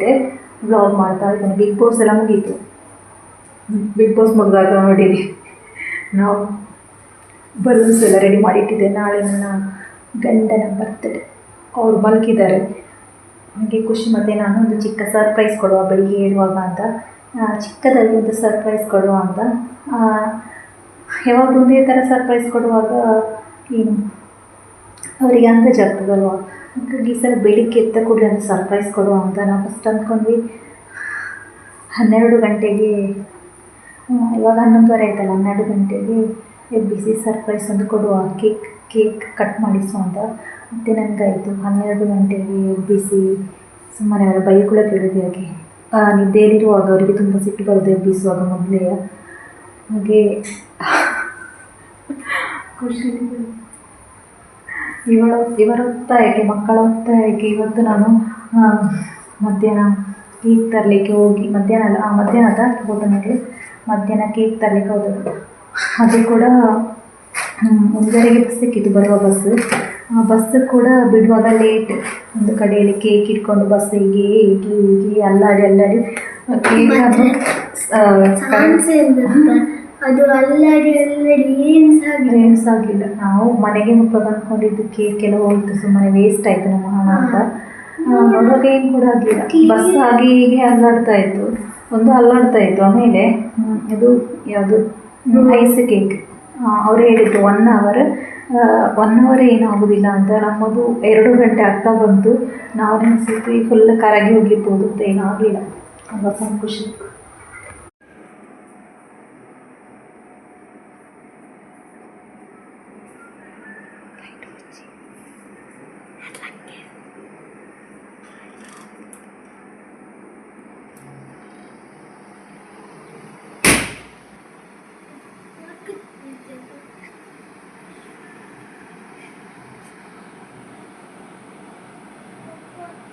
ಹನ್ನೊಂದುವರೆಗೆ blog ಮಾಡ್ತಾ ಇದ್ದೇನೆ. Big boss ಎಲ್ಲ ಮುಗೀತು. ಬಿಗ್ ಬಾಸ್ ಮುಗಿದಾಗ ನೋಡಿರಿ. ನಾವು ಬಲೂನ್ಸ್ ಎಲ್ಲ ರೆಡಿ ಮಾಡಿಟ್ಟಿದ್ದೆ. ನಾಳೆ ನನ್ನ ಗಂಡನ ಬರ್ತಡೆ ಅವ್ರು ಮಲಗಿದ್ದಾರೆ. ಹಾಗೆ ಖುಷಿ ಮತ್ತು ನಾನು ಒಂದು ಚಿಕ್ಕ ಸರ್ಪ್ರೈಸ್ ಕೊಡುವ ಬೆಳಿಗ್ಗೆ ಹೇಳುವಾಗ ಅಂತ. ಚಿಕ್ಕದಾಗಿ ಒಂದು ಸರ್ಪ್ರೈಸ್ ಕೊಡುವ ಅಂತ. ಯಾವಾಗಲೂ ಯಾವಾಗ ಒಂದೇ ಥರ ಸರ್ಪ್ರೈಸ್ ಕೊಡುವಾಗ ಏನು? ಅವರಿಗೆ ಅಂದಾಜಾಗ್ತದಲ್ವ ಹಾಗಾಗಿ ಈ ಸಲ ಬೆಳಿಗ್ಗೆ ಎದ್ದ ಕೂಡಲೇ ಒಂದು ಸರ್ಪ್ರೈಸ್ ಕೊಡುವ ಅಂತ ನಾವು ಫಸ್ಟ್ ಅಂದ್ಕೊಂಡ್ವಿ. ಹನ್ನೆರಡು ಗಂಟೆಗೆ ಇವಾಗ ಹನ್ನೊಂದುವರೆ ಆಯ್ತಲ್ಲ, ಹನ್ನೆರಡು ಗಂಟೆಗೆ ಬಿಸಿ ಸರ್ಪ್ರೈಸ್ ಒಂದು ಕೊಡುವ ಕೇಕ್ ಕೇಕ್ ಕಟ್ ಮಾಡಿಸು ಅಂತ. ಮತ್ತು ನನಗಾಯಿತು ಹನ್ನೆರಡು ಗಂಟೆಗೆ ಎಬ್ಬಿಸಿ ಸುಮ್ಮನೆ ಅವರ ಬೈಕುಳ ಕೇಳಿದೆ ಹಾಗೆ. ನಿದ್ದೆಯಲ್ಲಿರುವಾಗ ಅವರಿಗೆ ತುಂಬ ಸಿಟ್ಟು ಬರುತ್ತೆ ಎಬ್ಬಿಸುವಾಗ ಮೊದಲೇ. ಹಾಗೆ, ಖುಷಿ. ಇವಳ ಇವರ ಒತ್ತಾಯಕ್ಕೆ ಮಕ್ಕಳ ಒತ್ತಾಯಕ್ಕೆ ಇವತ್ತು ನಾನು ಮಧ್ಯಾಹ್ನ ಕೇಕ್ ತರಲಿಕ್ಕೆ ಹೋಗಿ ಮಧ್ಯಾಹ್ನ ಅಲ್ಲ ಆ, ಮಧ್ಯಾಹ್ನದ ನನಗೆ ಮಧ್ಯಾಹ್ನ ಕೇಕ್ ತರಲಿಕ್ಕೆ ಹೋದದ್ದು ಅದು ಕೂಡ ಒಂದೂವರೆಗೆ ಬಸ್ ಸಿಕ್ಕಿತ್ತು ಬರುವ ಬಸ್ ಆ ಬಸ್ ಕೂಡ ಬಿಡುವಾಗ ಲೇಟ್ ಒಂದು ಕಡೆಯಲ್ಲಿ ಕೇಕ್ ಇಟ್ಕೊಂಡು ಬಸ್ ಹೀಗೆ ಹೀಗೆ ಹೀಗೆ ಅಲ್ಲಾಡಿ ಅಲ್ಲಾಡಿ. ಕೇಕ್ ಅದು ಅಲ್ಲಾಡಿ ಅಲ್ಲಾಡಿ ಏನು ಸಾಗಿಲ್ಲ ಏನು ಆಗಿಲ್ಲ ನಾವು ಮನೆಗೆ ಮುಖ ಬಂದ್ಕೊಂಡಿದ್ದು ಕೇಕ್ ಎಲ್ಲ ಹೋಯ್ತು ಸುಮ್ಮನೆ ವೇಸ್ಟ್ ಆಯಿತು ನಮ್ಮ ಹಣ ಅಂತ. ನೋಡೋಕೆ ನೋಡುವಾಗ ಏನು ಕೂಡ ಆಗಲಿಲ್ಲ. ಬಸ್ ಆಗಿ ಹೀಗೆ ಅಲ್ಲಾಡ್ತಾ ಇತ್ತು. ಒಂದು ಅಲ್ಲಾಡ್ತಾ ಇತ್ತು. ಆಮೇಲೆ ಇದು ಯಾವುದು? ಐಸ್ ಕೇಕ್ ಅವರು ಹೇಳಿದ್ದು ಒನ್ ಅವರ್ ಒನ್ ಅವರ್ ಏನಾಗೋದಿಲ್ಲ ಅಂತ. ನಮ್ಮದು ಎರಡು ಗಂಟೆ ಆಗ್ತಾ ಬಂತು. ನಾವು ಅನಿಸಿದ್ವಿ ಫುಲ್ ಕರಗಿ ಹೋಗಿರ್ಬೋದು ಅಂತ ಏನೂ ಆಗಲಿಲ್ಲ. ತುಂಬ ತುಂಬ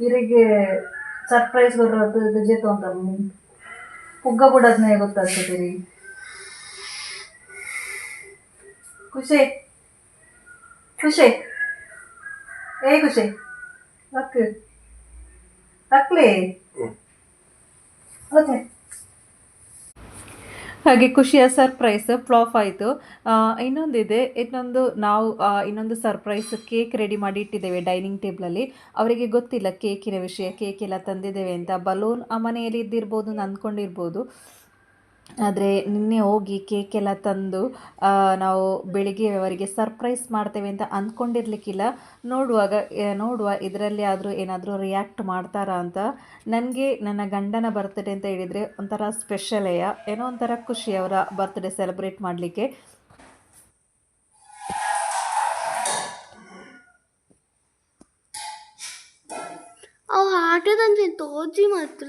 ಇವರಿಗೆ ಸರ್ಪ್ರೈಸ್ ಬರೋದು ಗಜೆ ತೊಗೊಂತಾರೆ ಪುಗ್ಗ ಬಿಡೋದನ್ನೇ ಗೊತ್ತಾಗ್ತದೆ ರೀ ಖುಷಿ. ಖುಷಿ. ಏ ಖುಷಿ. ಅಕ್ಕ ಅಕ್ಲೇ ಓಕೆ ಹಾಗೆ ಖುಷಿಯ ಸರ್ಪ್ರೈಸ್ ಫ್ಲಾಪ್ ಆಯಿತು. ಇನ್ನೊಂದಿದೆ, ಇನ್ನೊಂದು ನಾವು ಇನ್ನೊಂದು ಸರ್ಪ್ರೈಸ್ ಕೇಕ್ ರೆಡಿ ಮಾಡಿ ಇಟ್ಟಿದ್ದೇವೆ ಡೈನಿಂಗ್ ಟೇಬಲಲ್ಲಿ ಅವರಿಗೆ ಗೊತ್ತಿಲ್ಲ ಕೇಕಿನ ವಿಷಯ ಕೇಕ್ ಎಲ್ಲ ತಂದಿದ್ದೇವೆ ಅಂತ. ಬಲೂನ್ ಆ ಮನೆಯಲ್ಲಿ ಇದ್ದಿರ್ಬೋದು ಅಂದ್ಕೊಂಡಿರ್ಬೋದು ಆದರೆ ನಿನ್ನೆ ಹೋಗಿ ಕೇಕ್ ಎಲ್ಲ ತಂದು ನಾವು ಬೆಳಿಗ್ಗೆ ಅವರಿಗೆ ಸರ್ಪ್ರೈಸ್ ಮಾಡ್ತೇವೆ ಅಂತ ಅಂದ್ಕೊಂಡಿರ್ಲಿಕ್ಕಿಲ್ಲ ನೋಡುವಾಗ ನೋಡುವ ಇದರಲ್ಲಿ ಆದರೂ ಏನಾದರೂ ರಿಯಾಕ್ಟ್ ಮಾಡ್ತಾರಾ ಅಂತ. ನನಗೆ ನನ್ನ ಗಂಡನ ಬರ್ತ್ಡೇ ಅಂತ ಹೇಳಿದರೆ ಒಂಥರ ಸ್ಪೆಷಲೇಯ ಏನೋ ಒಂಥರ ಖುಷಿ ಅವರ ಬರ್ತ್ಡೇ ಸೆಲೆಬ್ರೇಟ್ ಮಾಡಲಿಕ್ಕೆ. ಅವು ಆಟದಂತೆ ತೋಜಿ ಮಾತ್ರ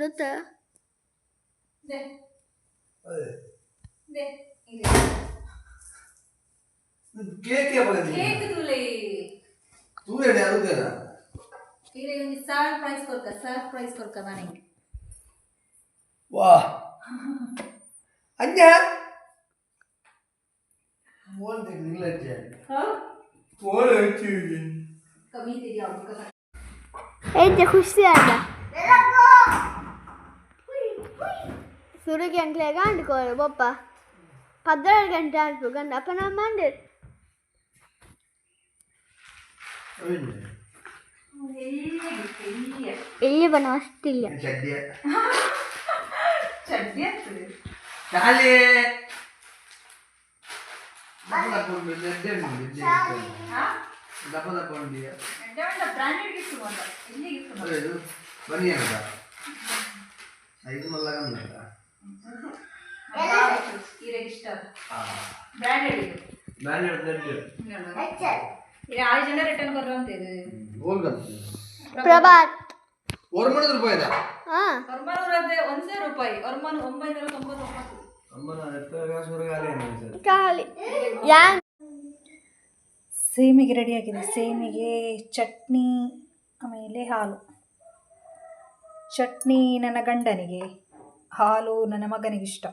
ಕೇಕ್ ತೂ ಹೇಳಿ ಅದಕ್ಕೇನ ಸರ್ಪ್ರೈಸ್ ಕೊಡ್ಕ ಸರ್ಪ್ರೈಸ್ ಕೊಡ್ಕ ನನಗೆ ವಾ ಅಜ್ಞ ಫೋನ್ ತೆಗ್ದಿಲ್ಲ ಅಜ್ಜ ಫೋನ್ ಹಚ್ಚಿ ಕಮ್ಮಿ ಇದೆಯಾ ಐತೆ ಖುಷಿ ಆದ ಸುರಿಗೆ ಅಂಕ್ಲೆಗ ಜಡ್ಡಿ ಉಂಟು. ದಪ್ಪ ದಪ್ಪ ಉಂಟು. ಬ್ರಾಂಡೆಡ್ ಗಿಫ್ಟ್ ಬಂದ. ಇಲ್ಲಿ ಗಿಫ್ಟ್ ಅದೇ ಇದು ಬನ್ನಿ ಅಂತ ಐದು ಮಲ್ಲಗಂದ ಈರೆಗೆ ರೆಡಿ ಪ್ರಭಾತ್. ರೂಪಾಯಿ ಒಂದೇ ಒಂಬೈನೂರ ತೊಂಬತ್ತೊಂಬತ್ತು ಸೇಮಿಗೆ ರೆಡಿಯಾಗಿದೆ ಸೇಮಿಗೆ ಚಟ್ನಿ ಆಮೇಲೆ ಹಾಲು. ಚಟ್ನಿ ನನ್ನ ಗಂಡನಿಗೆ. ಹಾಲು ನನ್ನ ಮಗನಿಗಿಷ್ಟ.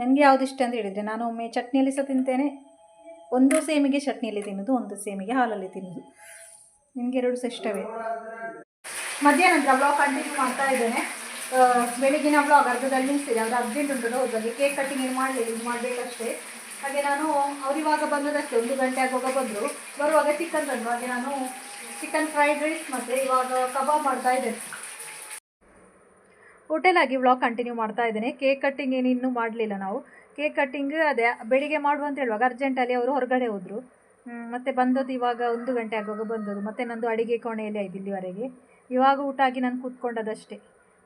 ನನಗೆ ಯಾವುದು ಇಷ್ಟ ಅಂತ ಹೇಳಿದರೆ ನಾನು ಒಮ್ಮೆ ಚಟ್ನಿಯಲ್ಲಿ ಸಹ ತಿಂತೇನೆ. ಒಂದು ಸೇಮಿಗೆ ಚಟ್ನಿಯಲ್ಲಿ ತಿನ್ನೋದು, ಒಂದು ಸೇಮಿಗೆ ಹಾಲಲ್ಲಿ ತಿನ್ನೋದು. ನಿಮಗೆ ಎರಡು ಸಹ ಇಷ್ಟವೇ? ಮಧ್ಯಾಹ್ನದ ಬ್ಲಾಗ್ ಕಂಟಿನ್ಯೂ ಮಾಡ್ತಾ ಇದ್ದೇನೆ. ಬೆಳಿಗ್ಗಿನ ಬ್ಲಾಗ್ ಅರ್ಧದಲ್ಲಿ ನಿಲ್ಲಿಸಿದೆ ಅವ್ರು ಅರ್ಜೆಂಟ್ ಉಂಟು ಹೋದಲ್ಲಿ ಕೇಕ್ ಕಟ್ಟಿಂಗ್ ಏನು ಮಾಡಲಿಲ್ಲ, ಇದು ಮಾಡಬೇಕಷ್ಟೇ. ಹಾಗೆ ನಾನು ಅವರಿವಾಗ ಬಂದದಷ್ಟೇ. ಒಂದು ಗಂಟೆ ಆಗುವಾಗ ಬಂದರು. ಬರುವಾಗ ಚಿಕನ್ ತಂದರು ಹಾಗೆ ನಾನು ಚಿಕನ್ ಫ್ರೈಡ್ ರೈಸ್ ಮತ್ತು ಇವಾಗ ಕಬಾಬ್ ಮಾಡ್ತಾ ಇದ್ದೇನೆ. ಹೋಟೆಲ್ ಆಗಿ ವ್ಲಾಗ್ ಕಂಟಿನ್ಯೂ ಮಾಡ್ತಾ ಇದ್ದೇನೆ. ಕೇಕ್ ಕಟ್ಟಿಂಗ್ ಏನು ಇನ್ನೂ ಮಾಡಲಿಲ್ಲ ನಾವು. ಕೇಕ್ ಕಟ್ಟಿಂಗ್ ಅದೇ, ಬೆಳಿಗ್ಗೆ ಮಾಡುವ ಅಂತ ಹೇಳುವಾಗ ಅರ್ಜೆಂಟಲ್ಲಿ ಅವರು ಹೊರಗಡೆ ಹೋದರು. ಮತ್ತು ಬಂದದ್ದು ಇವಾಗ ಒಂದು ಗಂಟೆ ಆಗುವಾಗ ಬಂದದ್ದು. ಮತ್ತು ನಂದು ಅಡಿಗೆ ಕೋಣೆಯಲ್ಲಿ ಆಯ್ತು ಇಲ್ಲಿವರೆಗೆ. ಇವಾಗ ಊಟ ಆಗಿ ನಾನು ಕೂತ್ಕೊಂಡದಷ್ಟೇ.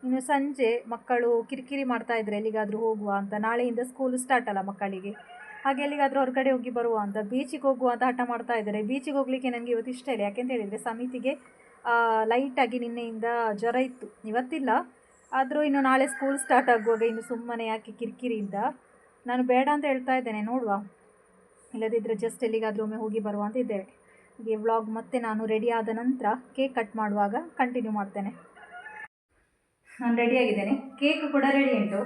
ಇನ್ನು ಸಂಜೆ ಮಕ್ಕಳು ಕಿರಿಕಿರಿ ಮಾಡ್ತಾ ಇದ್ರು ಎಲ್ಲಿಗಾದರೂ ಹೋಗುವ ಅಂತ. ನಾಳೆಯಿಂದ ಸ್ಕೂಲ್ ಸ್ಟಾರ್ಟ್ ಅಲ್ಲ ಮಕ್ಕಳಿಗೆ. ಹಾಗೆ ಎಲ್ಲಿಗಾದರೂ ಹೊರಗಡೆ ಹೋಗಿ ಬರುವ ಅಂತ. ಬೀಚಿಗೆ ಹೋಗುವ ಅಂತ ಹಠ ಮಾಡ್ತಾ ಇದ್ದಾರೆ. ಬೀಚಿಗೆ ಹೋಗಲಿಕ್ಕೆ ನನಗೆ ಇವತ್ತು ಇಷ್ಟ ಇಲ್ಲ. ಯಾಕೆಂತ ಹೇಳಿದರೆ ಸಮಿತಿಗೆ ಲೈಟಾಗಿ ನಿನ್ನೆಯಿಂದ ಜ್ವರ ಇತ್ತು. ಇವತ್ತಿಲ್ಲ. ಆದರೂ ಇನ್ನು ನಾಳೆ ಸ್ಕೂಲ್ ಸ್ಟಾರ್ಟ್ ಆಗುವಾಗ ಇನ್ನು ಸುಮ್ಮನೆ ಯಾಕೆ ಕಿರಿಕಿರಿಯಿಂದ. ನಾನು ಬೇಡ ಅಂತ ಹೇಳ್ತಾ ಇದ್ದೇನೆ ನೋಡುವ. ಇಲ್ಲದಿದ್ದರೆ ಜಸ್ಟ್ ಎಲ್ಲಿಗಾದರೂ ಒಮ್ಮೆ ಹೋಗಿ ಬರುವ ಅಂತ ಇದ್ದೇವೆ. ಹೀಗೆ ವ್ಲಾಗ್ ಮತ್ತೆ ನಾನು ರೆಡಿ ಆದ ನಂತರ ಕೇಕ್ ಕಟ್ ಮಾಡುವಾಗ ಕಂಟಿನ್ಯೂ ಮಾಡ್ತೇನೆ. ನಾನು ರೆಡಿಯಾಗಿದ್ದೇನೆ ಕೇಕ್ ಕೂಡ ರೆಡಿ ಉಂಟು.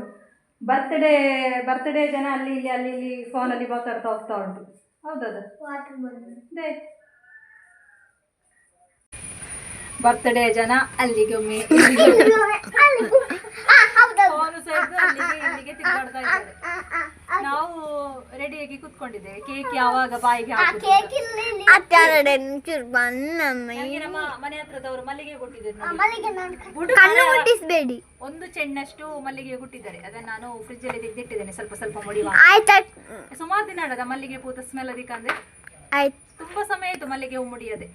ಬರ್ತ್ಡೇ ಬರ್ತ್ಡೇ ಜನ ಅಲ್ಲಿ ಇಲ್ಲಿ ಅಲ್ಲಿ ಇಲ್ಲಿ ಫೋನಲ್ಲಿ ಮಾತಾಡ್ತಾ ಹೋಗ್ತಾ ಉಂಟು. ಹೌದದು. ದೇ ಬರ್ತ್ಡೇ ಜನ ಅಲ್ಲಿಗೆ ಫೋನು ಸಹಿತ ಅಲ್ಲಿಗೆ ಇಲ್ಲಿಗೆ ತಿರುಗಾಡ್ತಾ ಇದ್ದಾರೆ. ನಾವು ರೆಡಿಯಾಗಿ ಕುತ್ಕೊಂಡಿದ್ದೇವೆ. ಕೇಕ್ ಯಾವಾಗ ಬಾಯಿಗೆ ನಮ್ಮ ಮನೆ ಹತ್ರದವರು ಮಲ್ಲಿಗೆ ಕೊಟ್ಟಿದ್ದಾರೆ ಒಂದು ಚೆನ್ನಷ್ಟು ಮಲ್ಲಿಗೆ ಕೊಟ್ಟಿದ್ದಾರೆ. ಅದನ್ನ ನಾನು ಫ್ರಿಜ್ ಅಲ್ಲಿ ತೆಗೆದಿಟ್ಟಿದ್ದೇನೆ. ಸ್ವಲ್ಪ ಸ್ವಲ್ಪ ಮುಡಿವ ಆಯ್ತಾ? ಸುಮಾರು ದಿನ ಆಡದ ಮಲ್ಲಿಗೆ ಪೂತ ಸ್ಮೆಲ್ ಅದಕ್ಕಂದ್ರೆ ಆಯ್ತು. ತುಂಬಾ ಸಮಯ ಆಯ್ತು ಮಲ್ಲಿಗೆ ಹೂ ಮುಡಿಯದೆ.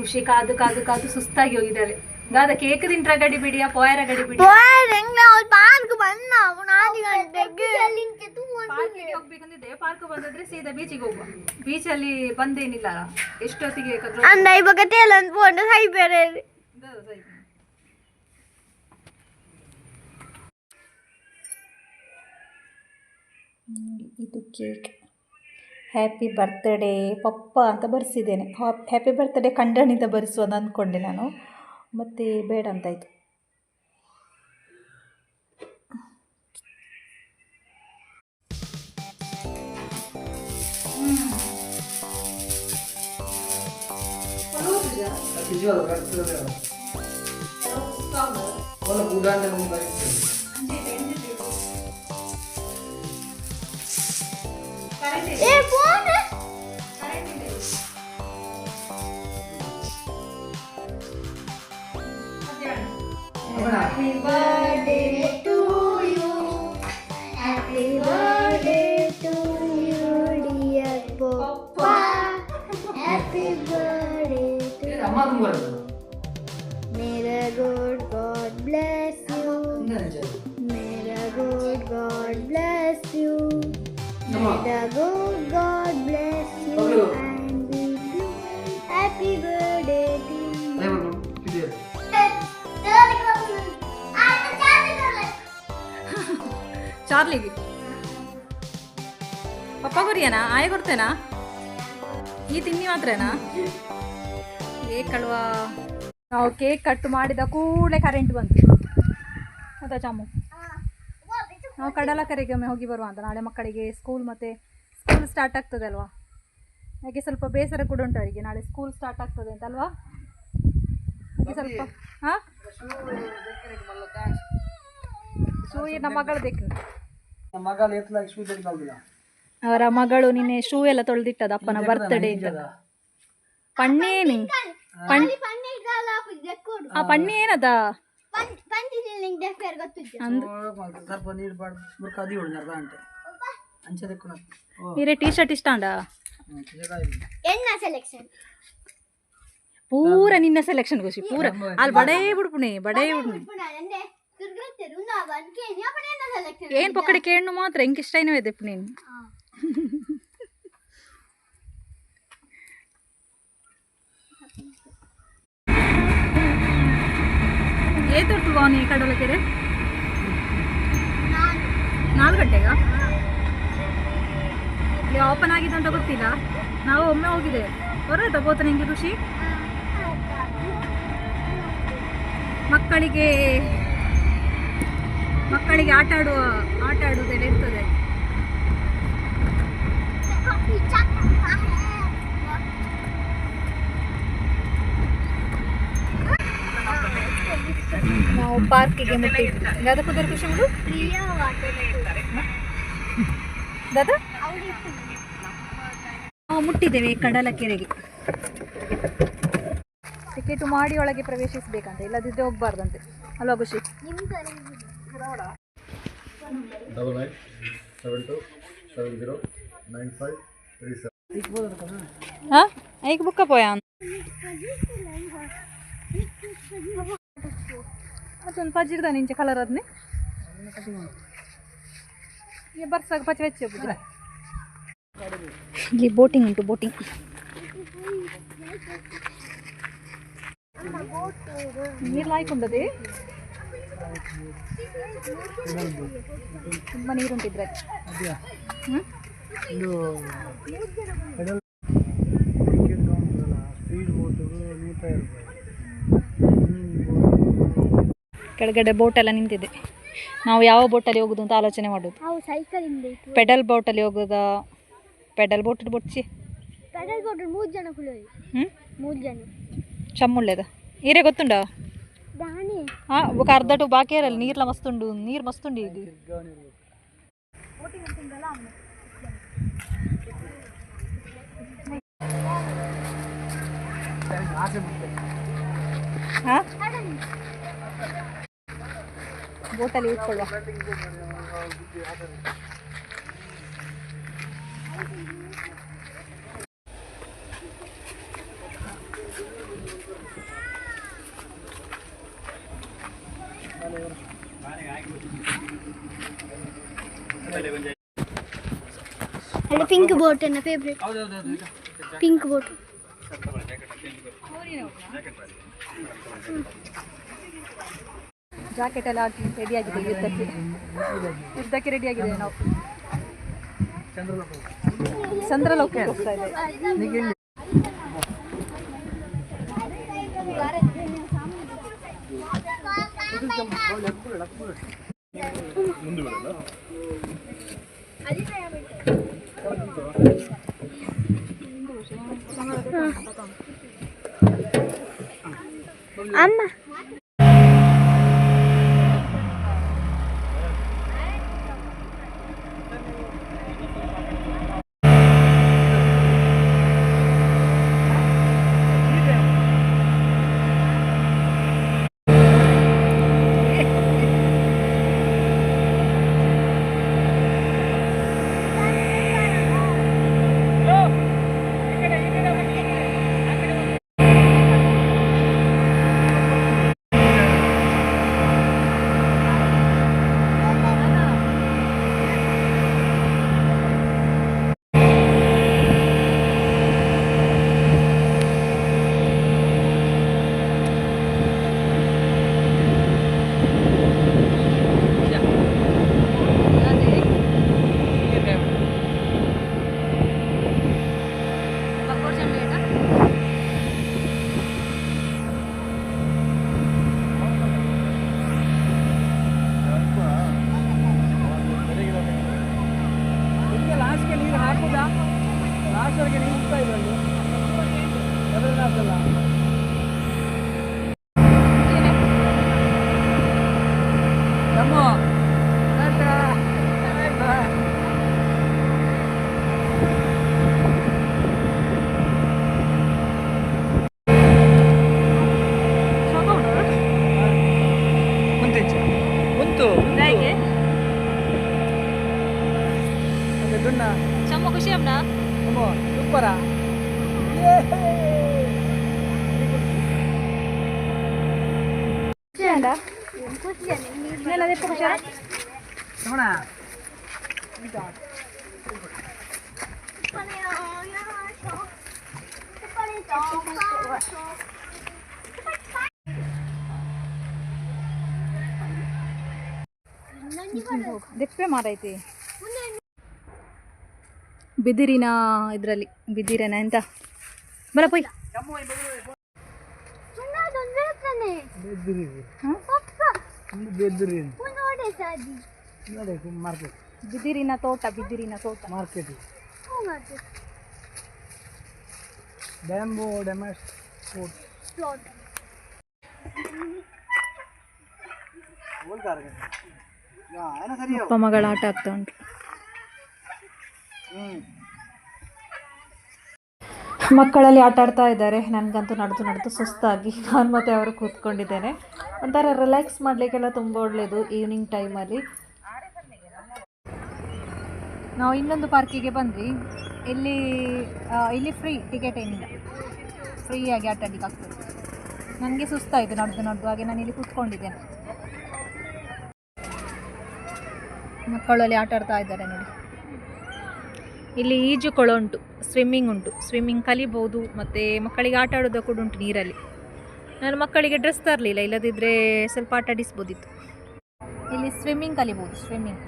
ಖುಷಿ ಕಾದು ಕಾದು ಕಾದು ಸುಸ್ತಾಗಿ ಹೋಗಿದ್ದಾರೆ. ದಾದ ಕೇಕ್ ತಿಂಟ್ರ ಗಡಿ ಬಿಡಿಯ? ಪೋಯರ ಗಡಿ ಬಿಡಿ ಪಾರ್ಕ್ ಬಂದ ನಾಲ್ಕು ಗಂಟೆಗೆ ಪಾರ್ಕಿಗೆ ಹೋಗ್ಬೇಕಂದಿದ್ದೆ. ಪಾರ್ಕ್ ಬಂದಿದ್ರೆ ಸೀದಾ ಬೀಚಿಗೆ ಹೋಗುವ. ಬೀಚಲ್ಲಿ ಬಂದೇನಿಲ್ಲ. ಎಷ್ಟೊತ್ತಿಗೆ. ಇದು ಕೇಕ್. ಹ್ಯಾಪಿ ಬರ್ತ್ಡೇ ಪಪ್ಪ ಅಂತ ಬರೆಸಿದ್ದೇನೆ. ಹ್ಯಾಪಿ ಬರ್ತ್ಡೇ ಕಂಡಣಿಂದ ಬರೆಸೋದು ಅಂದ್ಕೊಂಡೆ ನಾನು. ಮತ್ತು ಬೇಡ ಅಂತಾಯಿತು. ನಮ್ಗೆ ಕರ್ತವ್ಯ Happy birthday to you. Happy birthday to you, dear Papa. Happy birthday to you. Mirror. The good God bless you Okay. and be you. Happy birthday to you. ಚಾರ್ಲಿಗೆ ಪಪ್ಪ ಕೊರಿಯನಾ ಆಯ ಕೊಡ್ತೇನಾ ಈ ತಿಂಡಿ ಮಾತ್ರನಾ ಕೇಕ್ ಕಳುವ ನಾವು ಕೇಕ್ ಕಟ್ ಮಾಡಿದ ಕೂಡಲೇ current ಬಂತು ಅದ ಚಾಮು ನಾವು ಕಡಲಕರೆಗೆ ಒಮ್ಮೆ ಹೋಗಿ ಬರುವ ಅಂತ. ನಾಳೆ ಮಕ್ಕಳಿಗೆ ಸ್ಕೂಲ್ ಮತ್ತು ಸ್ಕೂಲ್ ಸ್ಟಾರ್ಟ್ ಆಗ್ತದೆ ಅಲ್ವಾ? ಹಾಗೆ ಸ್ವಲ್ಪ ಬೇಸರ ಕೂಡ ಉಂಟು ಅವರಿಗೆ. ನಾಳೆ ಸ್ಕೂಲ್ ಸ್ಟಾರ್ಟ್ ಆಗ್ತದೆ ಅಂತ ಅಲ್ವಾ? ಹಾಗೆ ಸ್ವಲ್ಪ ಹಾಂ? ಶೂ ನಮ್ಮ ಮಗಳು ಬೇಕು. ಅವರ ಮಗಳು ನಿನ್ನೆ ಶೂ ಎಲ್ಲ ತೊಳೆದಿಟ್ಟದ ಅಪ್ಪನ ಬರ್ತ್ಡೇ ಅಂತ ಪಣ್ಣೇನು ಪಣ್ಣಿ ಏನದ? ಅಂದ್ ಸ್ವಲ್ಪ ನೀರು ಬಾರ್ದು ಮುರ್ಕ ಅದು ಏಳು ಅರ್ಧ ಗಂಟೆ ಅಂಚೆ ತೆಕ್ಕೊಂಡು ನೀರೇ ಟೀ ಶರ್ಟ್ ಇಷ್ಟ ಅಂಡ ಎನ್ನ ಸೆಲೆಕ್ಷನ್ ಪೂರ ನಿನ್ನ ಸೆಲೆಕ್ಷನ್ ಖುಷಿ ಪೂರ ಅಲ್ಲಿ ಬಡೇ ಬಿಡ್ಪುಣಿ ಬಡೇ ಬಿಡ್ಪುಣಿ ಅಂದ್ರೆ ದುರ್ಗತ್ತೆರು ನಾವು ಅನ್ಕೇನಿ ಅಪ್ಪನ ಎನ್ನ ಸೆಲೆಕ್ಷನ್ ಏನ್ ಪೊಕ್ಕಡೆ ಕೇಳು ಮಾತ್ರ ಹೆಂಗೆ ಇಷ್ಟ ಏನೋ ಇದೆ ನೀನು ಏತೊಟ್ಟು ಅವನಿ ಕಡಲಕೆರೆ ನಾಲ್ಕು ಗಂಟೆಗಾ? ಇಲ್ಲಿ ಓಪನ್ ಆಗಿದೆ ಅಂತ ಗೊತ್ತಿಲ್ಲ. ನಾವು ಒಮ್ಮೆ ಹೋಗಿದೆ ಬರೋದ ಬೋತ ನಿಮಗೆ ಖುಷಿ? ಮಕ್ಕಳಿಗೆ ಮಕ್ಕಳಿಗೆ ಆಟ ಆಡುವ, ಆಟ ಆಡುವುದೆಲ್ಲ ಇರ್ತದೆ ನಾವು ಪಾರ್ಕಿಗೆ ಮುಟ್ಟಿದ್ವಿ ಯಾವ್ದು ಕುದುರೆ ಖುಷಿ ಮುಡು. ದಾದಾ? ನಾವು ಮುಟ್ಟಿದ್ದೇವೆ ಕಡಲಕೆರೆಗೆ. ಟಿಕೆಟ್ ಮಾಡಿ ಒಳಗೆ ಪ್ರವೇಶಿಸಬೇಕಂತೆ ಇಲ್ಲದಿದ್ದರೆ ಹೋಗ್ಬಾರ್ದಂತೆ. ಅಲ್ವಾ ಖುಷಿ? Double nine seven two seven zero nine five three seven ಹಾ ಈಗ ಬುಕ್ಕ ಪೋಯ ಅದೊಂದು ಪಜ್ಜಿಡ್ದ ನಿಂಚೆ ಕಲರ್ ಅದನ್ನೇ ಈಗ ಬರ್ಸಾಗ ಪಚ್ಚ ವೆಚ್ಚ ಇಲ್ಲಿ ಬೋಟಿಂಗ್ ಉಂಟು ಬೋಟಿಂಗ್. ನೀರು ಲಾಯ್ಕೊಂಡದೆ ತುಂಬ ನೀರುಂಟಿದ್ರೆ ಸ್ಪೀಡ್ ಬೋಟುಗಳು ನೂರ ಕೆಳಗಡೆ ಬೋಟೆಲ್ಲ ನಿಂತಿದೆ. ನಾವು ಯಾವ ಬೋಟಲ್ಲಿ ಹೋಗೋದು ಅಂತ ಆಲೋಚನೆ ಮಾಡೋದು. ಪೆಡಲ್ ಬೋಟಲ್ಲಿ ಹೋಗೋದಾ? ಪೆಡಲ್ ಬೋಟ್ ಬೊಚ್ಚಿ ಪೆಡಲ್ ಬೋಟ್ ಮೂರು ಜನ ಕುಳಿಯೋದು ಹ್ಞೂ ಮೂರು ಜನ. ಚಮ್ಮುಳ್ಳದ. ನೀರೇ ಗೊತ್ತುಂಡ? ಹಾಂ ಕರ್ದಟು ಬಾಕಿ ಇರಲ್ಲ ನೀರ್ಲ ಮಸ್ತುಂಡು ನೀರು ಮಸ್ತುಂಡು ಇದು ಬೋಟಲ್ಲಿ ಇಟ್ಕೊಳ್ಳುವ ಅಲ್ಲಿ ಪಿಂಕ್ ಬೋಟ್ ನನ್ನ ಫೇವ್ರೇಟ್ ಪಿಂಕ್ ಬೋಟ್ ಜಾಕೆಟ್ ಎಲ್ಲ ಹಾಕಿ ರೆಡಿ ಆಗಿದೆ ಯುದ್ಧಕ್ಕೆ. ಯುದ್ಧಕ್ಕೆ ರೆಡಿ ಆಗಿದೆ ನಾವು. ಚಂದ್ರಲೋಕಕ್ಕೆ ಹೋಗ್ತಾ ಇದೆ? ಅಮ್ಮ ಖುಷಿ ನೋಡ ದೆಪ್ಪೆ ಮಾರೈತಿ ಬಿದಿರಿನ ಇದರಲ್ಲಿ ಬಿದಿರಿನ ಎಂತ? ಬಲ ಪೊಯ್. ಬೆದ್ದಿರಿ ಒಂದು ಬೆದ್ದಿರಿ ನೋಡಿ ಮಾರ್ಕೆಟ್. ಬಿದಿರಿನ ತೋಟ ಬಿದಿರಿನ ತೋಟ. ಮಾರ್ಕೆಟ್ ಬ್ಯಾಂಬೋ ಡ್ಯಾಮೇಜ್ ಫುಡ್ ಅಪ್ಪ ಮಗಳ ಆಟ ಆಗ್ತಾ ಉಂಟು. ಮಕ್ಕಳಲ್ಲಿ ಆಟ ಆಡ್ತಾ ಇದ್ದಾರೆ. ನನಗಂತೂ ನಡೆದು ನಡೆದು ಸುಸ್ತಾಗಿ. ನಾನು ಮತ್ತೆ ಅವರು ಕೂತ್ಕೊಂಡಿದ್ದೇನೆ. ಒಂಥರ ರಿಲ್ಯಾಕ್ಸ್ ಮಾಡಲಿಕ್ಕೆಲ್ಲ ತುಂಬ ಒಳ್ಳೆಯದು ಈವ್ನಿಂಗ್ ಟೈಮಲ್ಲಿ ನಾವು ಇನ್ನೊಂದು ಪಾರ್ಕಿಗೆ ಬಂದ್ವಿ. ಇಲ್ಲಿ ಇಲ್ಲಿ ಫ್ರೀ ಟಿಕೆಟ್ ಏನಿಲ್ಲ. ಫ್ರೀಯಾಗಿ ಆಟ ಆಡಲಿಕ್ಕೆ ನನಗೆ ಸುಸ್ತಾಯಿತು ನಡೆದು ನಡೆದು. ಹಾಗೆ ನಾನು ಇಲ್ಲಿ ಕೂತ್ಕೊಂಡಿದ್ದೇನೆ. ಮಕ್ಕಳಲ್ಲಿ ಆಟ ಆಡ್ತಾ ಇದ್ದಾರೆ ನೋಡಿ. ಇಲ್ಲಿ ಈಜು ಕೊಳ ಉಂಟು ಸ್ವಿಮ್ಮಿಂಗ್ ಉಂಟು. ಸ್ವಿಮ್ಮಿಂಗ್ ಕಲಿಬೋದು, ಮತ್ತು ಮಕ್ಕಳಿಗೆ ಆಟ ಆಡೋದು ಕೂಡ ಉಂಟು ನೀರಲ್ಲಿ. ನಾನು ಮಕ್ಕಳಿಗೆ ಡ್ರೆಸ್ ತರಲಿಲ್ಲ ಇಲ್ಲದಿದ್ದರೆ ಸ್ವಲ್ಪ ಆಟ ಆಡಿಸ್ಬೋದಿತ್ತು. ಇಲ್ಲಿ ಸ್ವಿಮ್ಮಿಂಗ್ ಕಲಿಬೋದು ಸ್ವಿಮ್ಮಿಂಗ್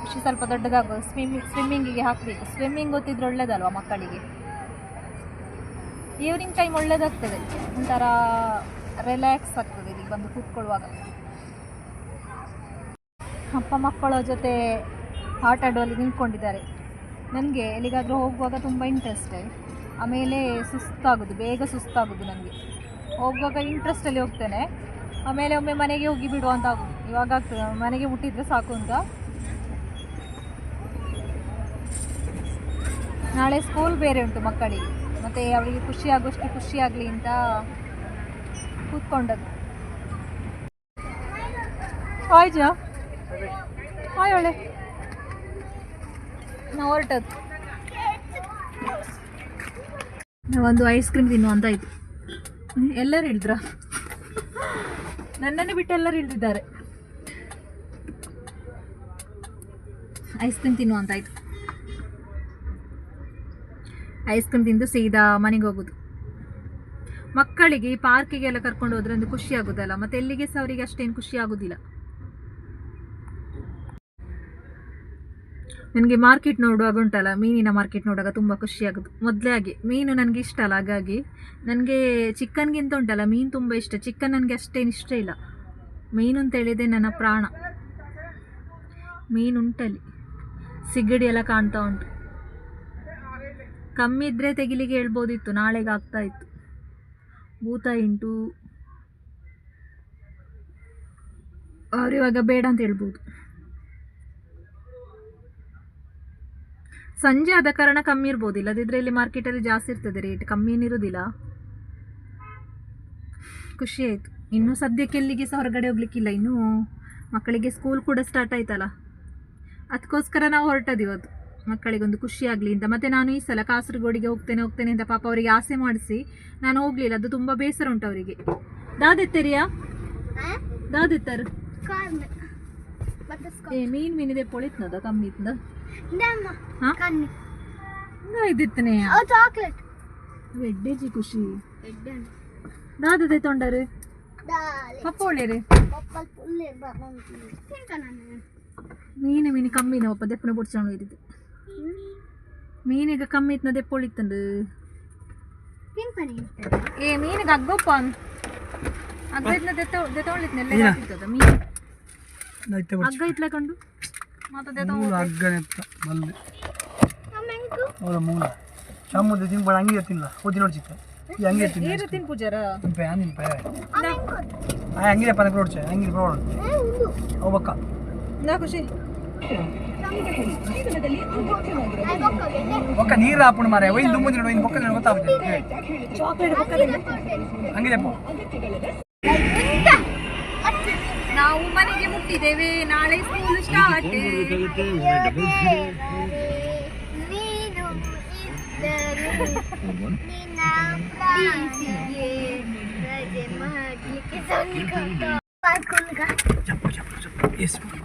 ಖುಷಿ ಸ್ವಲ್ಪ ದೊಡ್ಡದಾಗ ಸ್ವಿಮ್ಮಿಂಗ್ ಸ್ವಿಮ್ಮಿಂಗಿಗೆ ಹಾಕಬೇಕು. ಸ್ವಿಮ್ಮಿಂಗ್ ಗೊತ್ತಿದ್ರೆ ಒಳ್ಳೇದಲ್ವ ಮಕ್ಕಳಿಗೆ? ಈವ್ನಿಂಗ್ ಟೈಮ್ ಒಳ್ಳೇದಾಗ್ತದೆ. ಒಂಥರ ರಿಲ್ಯಾಕ್ಸ್ ಆಗ್ತದೆ, ಇಲ್ಲಿ ಬಂದು ಕೂತ್ಕೊಳ್ಳುವಾಗ. ಅಪ್ಪ ಮಕ್ಕಳ ಜೊತೆ ಆಟ ಆಡುವಲ್ಲಿ ನಿಂತ್ಕೊಂಡಿದ್ದಾರೆ. ನನಗೆ ಎಲ್ಲಿಗಾದರೂ ಹೋಗುವಾಗ ತುಂಬ ಇಂಟ್ರೆಸ್ಟ್ ಆಮೇಲೆ ಸುಸ್ತಾಗೋದು, ಬೇಗ ಸುಸ್ತಾಗೋದು ನನಗೆ. ಹೋಗುವಾಗ ಇಂಟ್ರೆಸ್ಟಲ್ಲಿ ಹೋಗ್ತೇನೆ. ಆಮೇಲೆ ಒಮ್ಮೆ ಮನೆಗೆ ಹೋಗಿ ಬಿಡುವ ಅಂತ ಇವಾಗ ಮನೆಗೆ ಹುಟ್ಟಿದ್ರೆ ಸಾಕು ಅಂತ. ನಾಳೆ ಸ್ಕೂಲ್ ಬೇರೆ ಉಂಟು ಮಕ್ಕಳಿಗೆ. ಮತ್ತು ಅವರಿಗೆ ಖುಷಿ ಆಗೋಷ್ಟು ಖುಷಿ ಆಗಲಿ ಅಂತ ಕೂತ್ಕೊಂಡದ್ದು. ಆಯ್ಜಾ ಆಯ್ ಒಳ್ಳೆ. ನಾವು ಹೊರಟದ್ದು. ನಾವೊಂದು ಐಸ್ ಕ್ರೀಮ್ ತಿನ್ನು ಅಂತ ಇತ್ತು ಎಲ್ಲರೂ ಇಳಿದ್ರ ನನ್ನನ್ನು ಬಿಟ್ಟು ಎಲ್ಲರೂ ಇಳಿದಿದ್ದಾರೆ ಐಸ್ ಕ್ರೀಮ್ ತಿನ್ನು ಅಂತ ಆಯಿತು. ಐಸ್ ಕ್ರೀಮ್ ತಿಂದು ಸೀದಾ ಮನೆಗೆ ಹೋಗೋದು. ಮಕ್ಕಳಿಗೆ ಈ ಪಾರ್ಕಿಗೆಲ್ಲ ಕರ್ಕೊಂಡು ಹೋದ್ರೆ ಒಂದು ಖುಷಿ ಆಗೋದಲ್ಲ? ಮತ್ತೆ ಎಲ್ಲಿಗೆ ಸಹ ಅವರಿಗೆ ಅಷ್ಟೇನು ಖುಷಿ ಆಗೋದಿಲ್ಲ. ನನಗೆ ಮಾರ್ಕೆಟ್ ನೋಡುವಾಗ ಉಂಟಲ್ಲ, ಮೀನಿನ ಮಾರ್ಕೆಟ್ ನೋಡುವಾಗ ತುಂಬ ಖುಷಿಯಾಗೋದು ಮೊದಲೇ ಆಗಿ ಮೀನು ನನಗೆ ಇಷ್ಟ ಅಲ್ಲ, ಹಾಗಾಗಿ ನನಗೆ ಚಿಕನ್ಗಿಂತ ಉಂಟಲ್ಲ, ಮೀನು ತುಂಬ ಇಷ್ಟ. ಚಿಕನ್ ನನಗೆ ಅಷ್ಟೇನು ಇಷ್ಟ ಇಲ್ಲ. ಮೀನು ಅಂತ ಹೇಳಿದೆ ನನ್ನ ಪ್ರಾಣ. ಮೀನು ಉಂಟಲ್ಲಿ, ಸಿಗಡಿ ಎಲ್ಲ ಕಾಣ್ತಾ ಉಂಟು. ಕಮ್ಮಿ ಇದ್ದರೆ ತೆಗಿಲಿಕ್ಕೆ ಹೇಳ್ಬೋದಿತ್ತು, ನಾಳೆಗೆ ಆಗ್ತಾ ಇತ್ತು. ಭೂತ ಉಂಟು ಅವ್ರು ಇವಾಗ ಬೇಡ ಅಂತ ಹೇಳ್ಬೋದು. ಸಂಜೆ ಆದ ಕಾರಣ ಕಮ್ಮಿ ಇರ್ಬೋದು ಇಲ್ಲದಿದ್ದರೆ ಇಲ್ಲಿ ಮಾರ್ಕೆಟಲ್ಲಿ ಜಾಸ್ತಿ ಇರ್ತದೆ ರೇಟ್ ಕಮ್ಮಿ ಏನಿರೋದಿಲ್ಲ ಖುಷಿ ಆಯಿತು. ಇನ್ನು ಸದ್ಯಕ್ಕೆ ಎಲ್ಲಿಗೆ ಸಹ ಹೊರಗಡೆ ಹೋಗ್ಲಿಕ್ಕಿಲ್ಲ ಇನ್ನು ಮಕ್ಕಳಿಗೆ ಸ್ಕೂಲ್ ಕೂಡ ಸ್ಟಾರ್ಟ್ ಆಯ್ತಲ್ಲ. ಅದಕ್ಕೋಸ್ಕರ ನಾವು ಹೊರಟದ್ದು ಇವತ್ತು. ಮಕ್ಕಳಿಗೊಂದು ಖುಷಿ ಆಗಲಿ ಅಂತ. ಮತ್ತು ನಾನು ಈ ಸಲ ಕಾಸರಗೋಡಿಗೆ ಹೋಗ್ತೇನೆ ಹೋಗ್ತೇನೆ ಅಂತ ಪಾಪ ಅವರಿಗೆ ಆಸೆ ಮಾಡಿಸಿ ನಾನು ಹೋಗಲಿಲ್ಲ. ಅದು ತುಂಬ ಬೇಸರ ಉಂಟು ಅವರಿಗೆ. ದಾದೆತ್ತರಿಯಾ? ದಾದೆತ್ತರು? ಏ ಮೀನು ಮೀನಿದೆ ಪೊಳಿತ್ನದ ಕಮ್ಮಿ ಇತ್ತದ ಹಾ? ಇದ್ದಿತ್ತನೆ ಚಾಕ್ಲೇಟ್ ಎಡ್ಡೆಜಿ ಖುಷಿ ದಾದದೆ ತೊಂಡರು ಪಪ್ಪ ಒಳ್ಳೆಯರು ಮೀನು ಮೀನು ಕಮ್ಮಿನ ಒಪ್ಪ ದೆಪ್ಪನ പൊടിച്ചാണ് വരുത് മീനൊക്കെ കമ്മി ഇത്തുന്ന ദെപ്പൊളിത്തുണ്ട് ಏ ಮೀನಿಗೆ ಅಗ್ಗೊಪ್ಪ ಅಗ್ಗ ಇತ್ನ ದೆತ್ತೊಳಿತ್ನೆಲ್ಲ ಹಾಕಿತ್ತದ ಮೀನು ಅಗ್ಗ ಇತ್ಲ ಕಂಡು? ಮತ್ತೆ ದೆತ್ತ ಮೂಲ ಹಗ್ಗನೆತ್ತ ಬಲ್ಲೆ. ಅವರ ಮೂಲ ಚಮ್ಮದ ತಿನ್ಬೇಡ ಹಂಗೆ ತಿನ್ನಲ್ಲ ಓದಿ ನೋಡಿ ಚಿಕ್ಕ. ಈ ಹಂಗೆ ತಿನ್ನ ಏರು ತಿನ್ ಪೂಜಾರ? ಪಾಯ ಆನಿಲ್ಪೆ ಆ ಹಂಗೆ ಪನಕ ನೋಡ್ಚೆ ಹಂಗೆ ಬರೋಣ ಅವು ಬಕ್ಕ. ನಾ ಖುಷಿ. ಬೊಕ್ಕ ನೀರು ಹಾಪುಣ ಮಾರೆ ಒಯ್ದು ದುಮ್ಮು ನೋಡಿ ಒಯ್ದು ಬೊಕ್ಕ ಗೊತ್ತಾಗುತ್ತೆ. ಹಂಗಿದೆ ನಾವು ಮನೆಗೆ ಮುಟ್ಟಿದ್ದೇವೆ. ನಾಳೆ ಸ್ಕೂಲ್ ಸ್ಟಾರ್ಟ್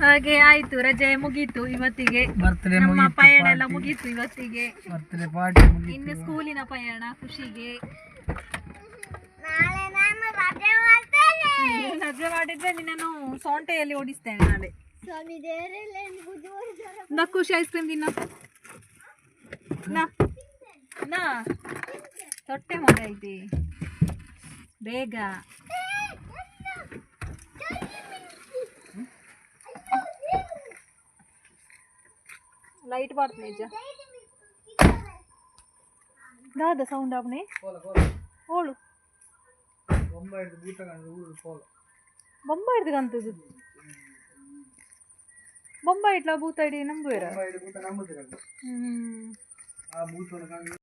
ಹಾಗೆ ಆಯ್ತು ರಜೆ ಮುಗೀತು ಇವತ್ತಿಗೆ. ನಮ್ಮ ಪಯಣ ಎಲ್ಲ ಮುಗೀತು ಇವತ್ತಿಗೆ. ಇನ್ನು ಸ್ಕೂಲಿನ ಪಯಣ ಖುಷಿಗೆ ನಾಳೆ ನಾನು ರಜೆ ಮಾಡ್ತೇನೆ ರಜೆ ಮಾಡಿದ್ರೆ ನಿನ್ನನ್ನು ಸೊಂಟೆಯಲ್ಲಿ ಓಡಿಸ್ತೇನೆ ನಾಳೆ ಸ್ವಾಮಿ ದೇವರೆಲ್ಲ ಬುದ್ಧಿವಂತರ ನಾ ಖುಷಿ ಐಸ್ ಕ್ರೀಮ್ ತಿನ್ನ ನಾ ನಾ ತೊಟ್ಟೆ ಮಾಡೈತಿ ಬೇಗ ಲೈಟ್ ಬಾರ್ತ್ ನಿಜ ದಾದ ಸೌಂಡ್ ಅವನೇ ಬೊಂಬೈ ಬೂಟ ಊರು ಪೋಲ ಬೊಂಬೈ